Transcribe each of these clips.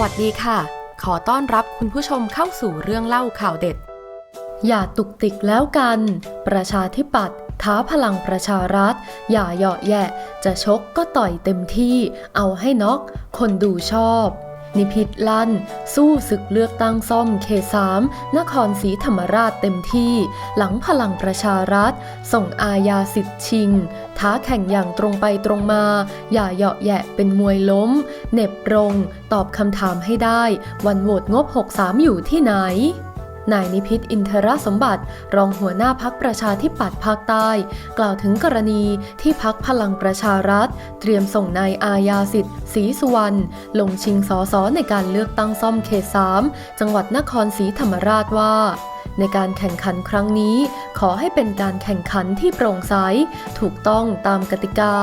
วัสดีค่ะ ขอต้อนรับคุณผู้ชมเข้าสู่เรื่องเล่าข่าวเด็ด อย่าตุกติกแล้วกัน ประชาธิปัตย์ท้าพลังประชารัฐ อย่าเหยาะแยะ จะชกก็ต่อยเต็มที่ เอาให้น็อก คนดูชอบ นิพิษลั่น สู้ศึกเลือกตั้งซ่อมเขตสามนครศรีธรรมราชเต็มที่ หลังพลังประชารัฐ ส่งอาญาสิทธิ์ชิง ท้าแข่งอย่างตรงไปตรงมา อย่าเหยาะแยะเป็นมวยล้ม เน็บรง ตอบคำถามให้ได้ วันโหวตงบ 63 อยู่ที่ไหน นายนิพิษอินทรสมบัติ รองหัวหน้าพักประชาธิปัตย์ภาคใต้ กล่าวถึงกรณีที่พักพลังประชารัฐ เตรียมส่งนายอาญาสิทธิ์ศรีสุวรรณลงชิงสอสอในการเลือกตั้งซ่อมเขตสามจังหวัดนครศรีธรรมราชว่า ในการแข่งขันครั้งนี้ ขอให้เป็นการแข่งขันที่โปร่งใส ถูกต้องตามกติกา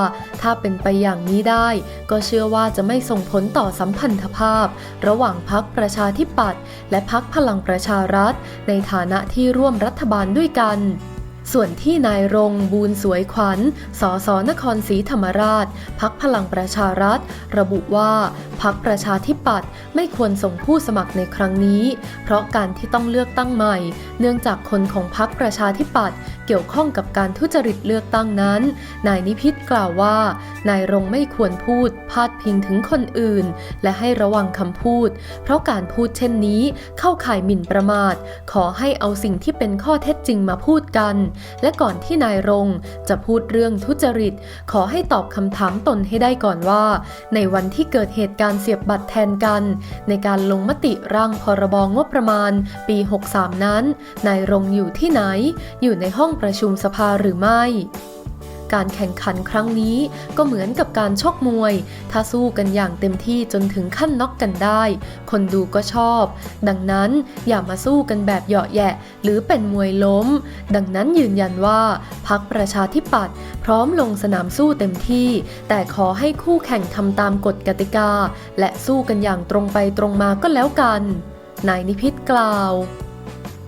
ถ้าเป็นไปอย่างนี้ได้ ก็เชื่อว่าจะไม่ส่งผลต่อสัมพันธภาพ ระหว่างพักประชาธิปัตย์และพักพลังประชารัฐ ในฐานะที่ร่วมรัฐบาลด้วยกัน ส่วนที่นายรงบูนสวยขวัญ สสนครศรีธรรมราช พักพลังประชารัฐ ระบุว่าพักประชาธิปัตย์ไม่ควรส่งผู้สมัครในครั้งนี้ เพราะการที่ต้องเลือกตั้งใหม่ เนื่องจากคนของพักประชาธิปัตย์เกี่ยวข้องกับการทุจริตเลือกตั้งนั้น นายนิพิษกล่าวว่า นายรงไม่ควรพูดพาดพิงถึงคนอื่น และให้ระวังคำพูด เพราะการพูดเช่นนี้เข้าข่ายหมิ่นประมาท ขอให้เอาสิ่งที่เป็นข้อเท็จจริงมาพูดกัน และก่อนที่นายรงจะพูดเรื่องทุจริต ขอให้ตอบคำถามตนให้ได้ก่อนว่า ในวันที่เกิดเหตุการณ์เสียบบัตรแทนกัน ในการลงมติร่างพรบงบประมาณ ปี 63 นั้น นายรงอยู่ที่ไหน อยู่ในห้ององประชุมสภาหรือไม่ การแข่งขันครั้งนี้ก็เหมือนกับการชกมวย ถ้าสู้กันอย่างเต็มที่จนถึงขั้นน็อกกันได้ คนดูก็ชอบ ดังนั้นอย่ามาสู้กันแบบเหยาะแยะ หรือเป็นมวยล้ม ดังนั้นยืนยันว่าพักประชาธิปัตย์พร้อมลงสนามสู้เต็มที่ แต่ขอให้คู่แข่งทำตามกฎกติกา และสู้กันอย่างตรงไปตรงมาก็แล้วกัน นายนิพิษกล่าว